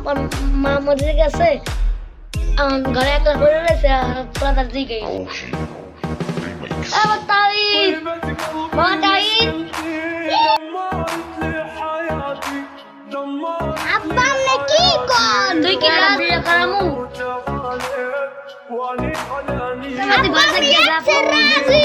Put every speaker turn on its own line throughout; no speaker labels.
আমার মা মরে গেছে আমার ঘরে একটা পড়ে রয়েছে আর পুরা তার দিকে আবার তাই মা তাই আব্বা আপনি কি কর তুই কি রাজি করামু আদি বাসা গিয়ে রাজি?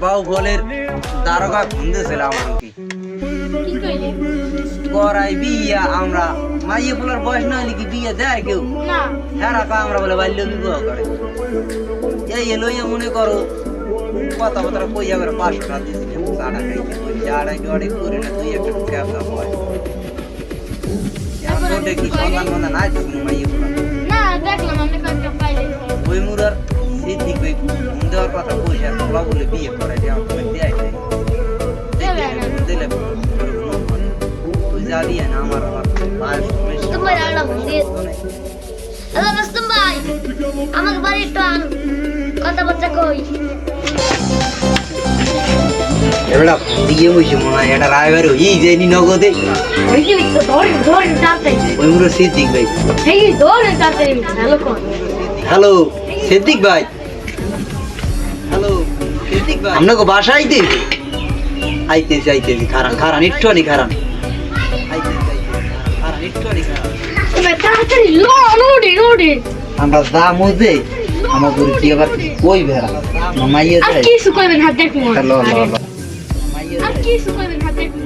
বাউ বলের দারোগা খুঁজেছিল আমার কি করাই বিয়া আমরা মাইয়ে ফুলার বয়স না হলে কি বিয়ে দেয় কেউ? হ্যাঁ রাখা আমরা বলে বাল্য বিবাহ করে। এই এলো মনে করো কথা কথা কই যাবে পাঁচশো টাকা দিয়েছিলাম চাটা খাইতে চাটা কি করে না তুই একটা ক্যাবলা হয় কি সন্ধান মন্ধান আছে কোনো মাইয়ে
পাইলে
ওই মুরার সেই দিক ওই দেওয়ার কথা বলে বিয়ে করে যে আমাকে দেয় নাই দিলে তুই যাবি না আমার
হ্যালো ভাই বাড়ি কথা কই?
এবার দিয়ে বসে মনে হয় এটা রায়বার এই যে নগদে
ওই
মুরো সিদ্দিক ভাই।
হ্যালো
সিদ্দিক ভাই। আপনাকে বাসা আইতে আইতেছি আইতেছি খারান খারান একটু আনি খারান। আমরা যা মধ্যে আমার গরু কি আবার কই ভেড়া মাইয়ে
আর
যায়
কি সুকইবেন হাত দেখো
হ্যালো হ্যালো মাইয়ে
আর কি সুকইবেন হাত দেখো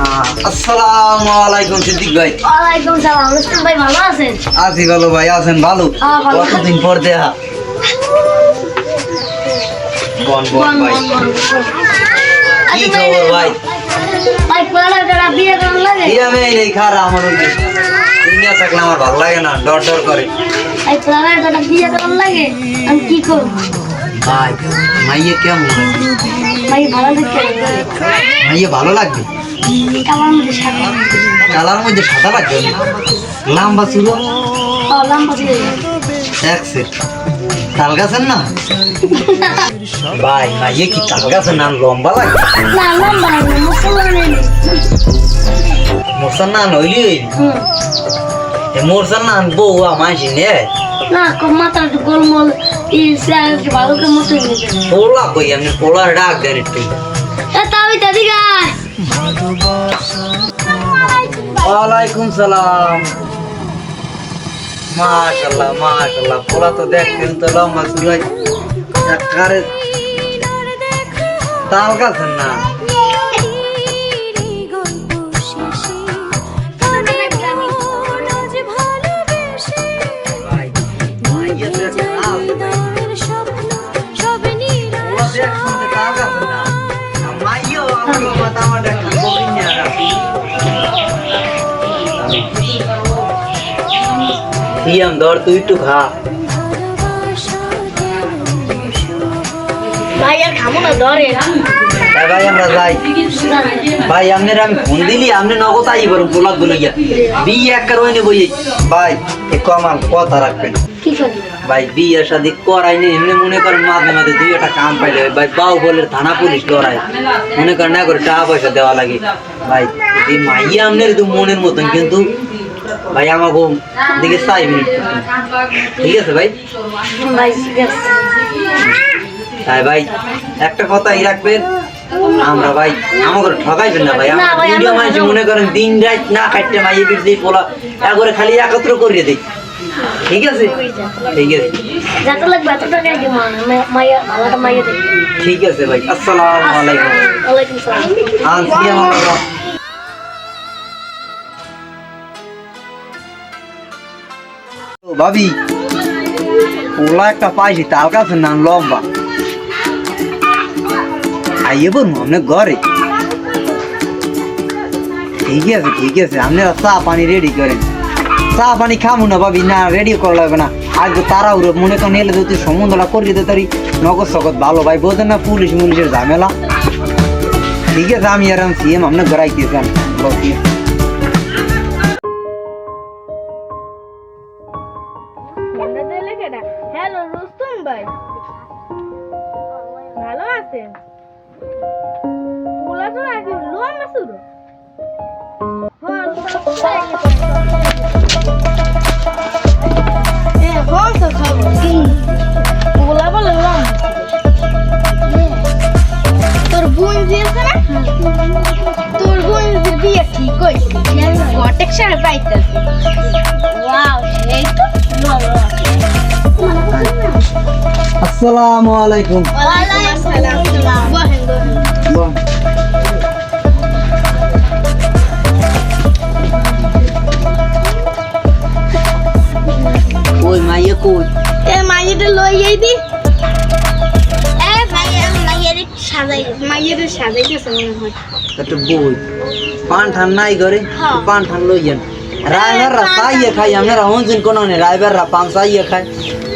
আসসালামু আলাইকুম সিদ্দিক ভাই।
ওয়ালাইকুম সালাম রস্তম ভাই ভালো আছেন?
আছি ভালো ভাই আছেন ভালো? কতদিন পর দেখা? বন বন ভাই। কি খবর ভাই?
ভাই পড়া যারা বিয়ে লাগে?
এই আমার দুনিয়া থাকলে আমার ভালো লাগে না ডর ডর করে।
ভাই পড়া যারা বিয়ে করার লাগে? আমি কি করব?
ভাই মাইয়ে কেমন?
ভাই ভালো
মাইয়ে ভালো লাগবে?
কালার মধ্যে সাদা
লাগবে? লম্বা ছিল। এক সেট। তাল গাছের না? ভাই মাইয়ে কি তাল গাছের নাম লম্বা লাগে? মোরসার না নইলি
হুম।
মোরসার না বউ আমায় নে
না কম মাথা গোলমল ভালো করে মতো
পোলা কই আমি পোলার ডাক দেন একটু
এ তাবি দাদি গায়
ওয়ালাইকুম সালাম। মাশাল্লাহ মাশাল্লাহ পোলা তো দেখতেন তো লম্বা একারে তাল গাছের না? সিয়াম ধর তুই একটু খা
ভাই আর খামো না ধরে।
ভাই আমরা যাই। ভাই আপনার আমি ফোন দিলি আপনি নগদ আই বরং গোলাপগুলো গিয়া। বিয়ে এক কার হইনি বই ভাই একটু আমার কথা রাখবেন। ভাই বিয়ে শাদি করাইনি এমনি মনে করেন মাঝে মাঝে দুই একটা কাম পাইলে ভাই বাউ বলে থানা পুলিশ লড়াই মনে করেন না করে টাকা পয়সা দেওয়া লাগে। ভাই মাইয়া আপনার তো মনের মতন কিন্তু ভাই আমাকে দিকে চাই মিনিট। ঠিক আছে ভাই?
ভাই
তাই ভাই একটা কথাই রাখবেন আমরা ভাই আমাকে ঠকাইবেন না ভাই। আমরা
ভাই,
মানুষ মনে করেন দিন রাত না মাইয়ে বিট দিই পোলা একবারে খালি একত্র করিয়ে দিই। ঠিক আছে? ঠিক আছে।
যত লাগবে দিব ভালোটা
ঠিক আছে ভাই আসসালামু আলাইকুম।
ওয়ালাইকুম সালাম।
আনছি ভাবি পোলা একটা পাইছি, তার কাছে নাম লম্বা। আইয়ে বলব আপনার ঘরে। ঠিক আছে ঠিক আছে, আপনারা চা পানি রেডি করেন। চা পানি খামু না ভাবি, না রেডি করা লাগবে না। আজ তারা উড়ে মনে করেন এলে যদি সম্বন্ধটা করিয়ে দিতে পারি, নগদ সকত ভালো। ভাই, বোঝেন না পুলিশ মুলিশের ঝামেলা? ঠিক আছে, আমি আর সিএম আপনার ঘরাই
হ্যালো রুস্তম ভাই। ভালো আছেন? পোলা তো নাকি লোন না শুরু তোর বোন দিয়েছে না? তোর বোন বিয়ে ঠিক হয়েছে প্রোটেকশন পাইতেছে। ওয়াও সেই তো ভালো
আসসালামু আলাইকুম। ওই মাইয়ে কই?
এ মাইয়েটা লই যাই দি এ মাইয়া মাইয়ের সাজাই মাইয়ের সাজাইতেছে মনে হয়।
একটা বই। পান ঠান নাই ঘরে?
হ্যাঁ।
পান ঠান সাইয়ে খাই আপনারা হনছেন কোন নে রাইবাররা পান সাইয়ে খায়।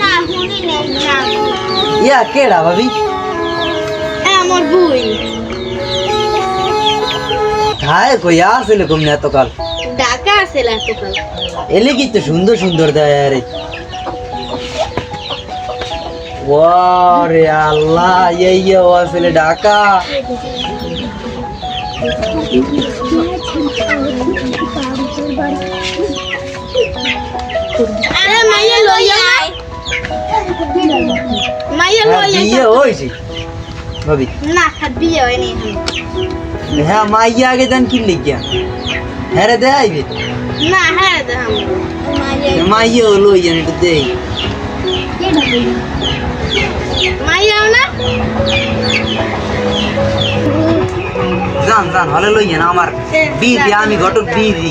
না শুনি নাই না।
ইয়া কেডা ভাবি?
এ আমার বই।
খায় কই আসলে কম এত কাল
ঢাকা আছে এতকাল।
এলে কি তো সুন্দর সুন্দর দেয় আরে ওরে আল্লাহ এই ও আসলে ঢাকা।
আরে মাইয়া লই যাই মাইয়া
হ্যাঁ,
লই যাই
বিয়ে হয়েছে। ভাবি।
না হাত বিয়ে হয়নি
হ্যাঁ মাইয়া আগে জান কি লিখিয়া? হ্যাঁ রে দেখাইবে
না হ্যাঁ দেখাম। মাইয়া
হলো জান একটু দেই।
মাইয়া না?
জান জান হলে লইয়েন আমার বিজি আমি ঘটক বিজি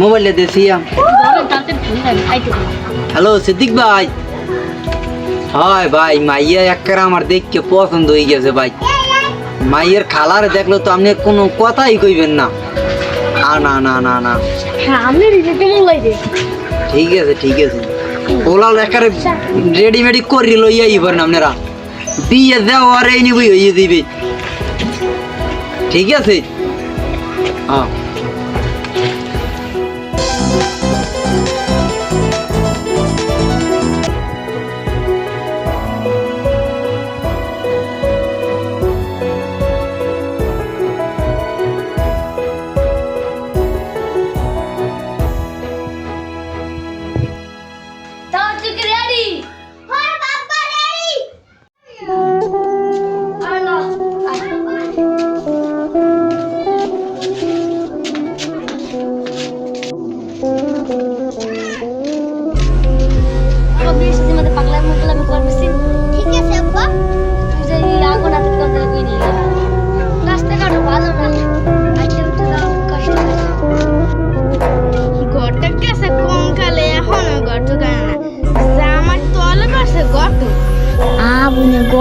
মোবাইলে দেখিয়া হ্যালো সিদ্দিক ভাই। হয় ভাই মাইয়া একবার আমার দেখকে পছন্দ হয়ে গেছে ভাই। মাইয়ের খালার দেখলে তো আপনি কোনো কথাই কইবেন না। আ না না না না।
হ্যাঁ
ঠিক আছে ঠিক আছে। ওলাল একারে রেডিমেডি করি লইয়া ইবার না আপনারা। বিয়ে দেওয়ার এই নিবই হইয়ে দিবে। ঠিক আছে? হ্যাঁ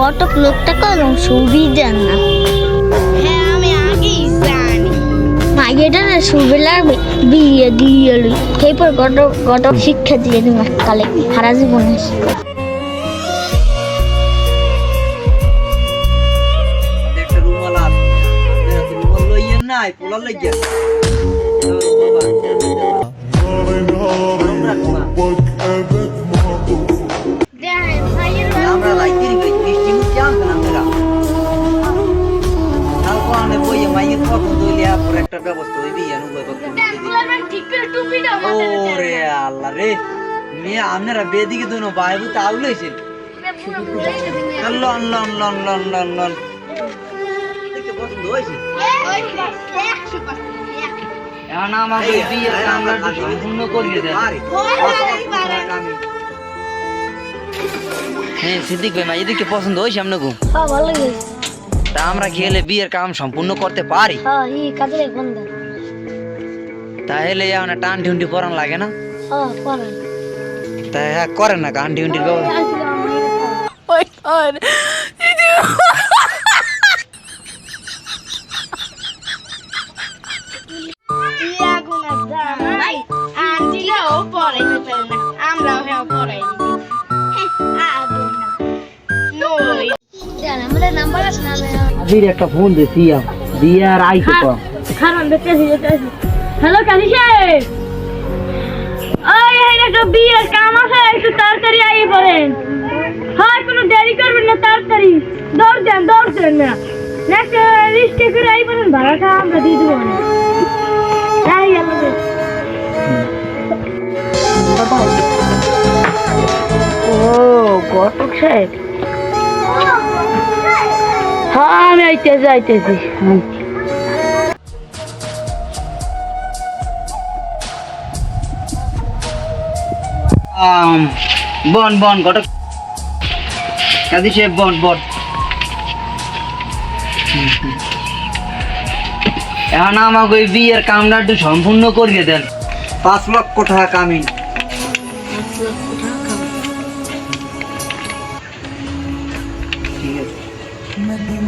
গটক লোকটা কলম সুবিধা না।
হ্যাঁ আমি আগেই জানি।
না সুবিধা লাগবে বিয়ে দিয়ে লই। এরপর গটক গটক শিক্ষা দিয়ে দিন কালে। সারা জীবনে
নাই পোলা লইয়া
দেখেন
একটা ব্যবস্থা হইবি ওরে আল্লাহ রে মেয়ে আপনারা বেদিকে দুনো বাইবু তাল লইছেন। লন লন লন লন লন লন পছন্দ হয়েছে এখন আমাকে বিয়ের কামটা করিয়ে দেন হ্যাঁ সিদ্দিক ভাই মা এদিকে পছন্দ হয়েছে আপনাকে?
হ্যাঁ ভালো
তা আমরা খেলে বিয়ের কাম সম্পূর্ণ করতে পারি।
হ্যাঁ ই কাজে বন্ধ।
তাহলে এখন টান টিউন্টি পরান লাগে না?
হ্যাঁ করেন
তা হ্যাঁ করেন না টান টিউন্টির ব্যবস্থা।
ইয়াগুনার জামাই আনছিলেও পড়াইতে পারে না। আমরাও হ্যাঁ পড়াই
আবির একটা ফোন দে সিয়া দিয়া আর আইতে কর
খারাপ দেখতেছি দেখতেছি। হ্যালো কাজী সাহেব। ওই এই একটা বিয়ের কাম আছে একটু তাড়াতাড়ি আই পড়েন। হয় কোনো দেরি করবেন না তাড়াতাড়ি। দৌড় দেন দৌড় দেন না। নেক্সট রিস্কে করে আই পড়েন ভাড়াটা আমরা দিয়ে দেবো না আল্লাহ ও ঘটক সাহেব? হ্যাঁ আমি আইতেছি আইতেছি
বন বন, ঘটক। কাদি সে বন বন। এখন আমাকে ওই বিয়ের কামটা একটু সম্পূর্ণ করিয়ে দেন। পাঁচ লক্ষ টাকা কামি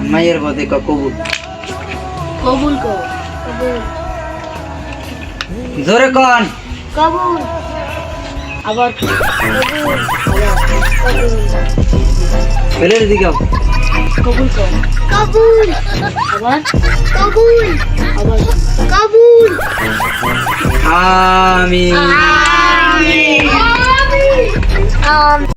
মায়ের মধ্যে কবুল?
কবুল কবুল।
জোরে কন।
কবুল। আবার
বেলের দিকে
কবুল কবুল। আবার? কবুল। আবার। কবুল।
আমিন। আমিন।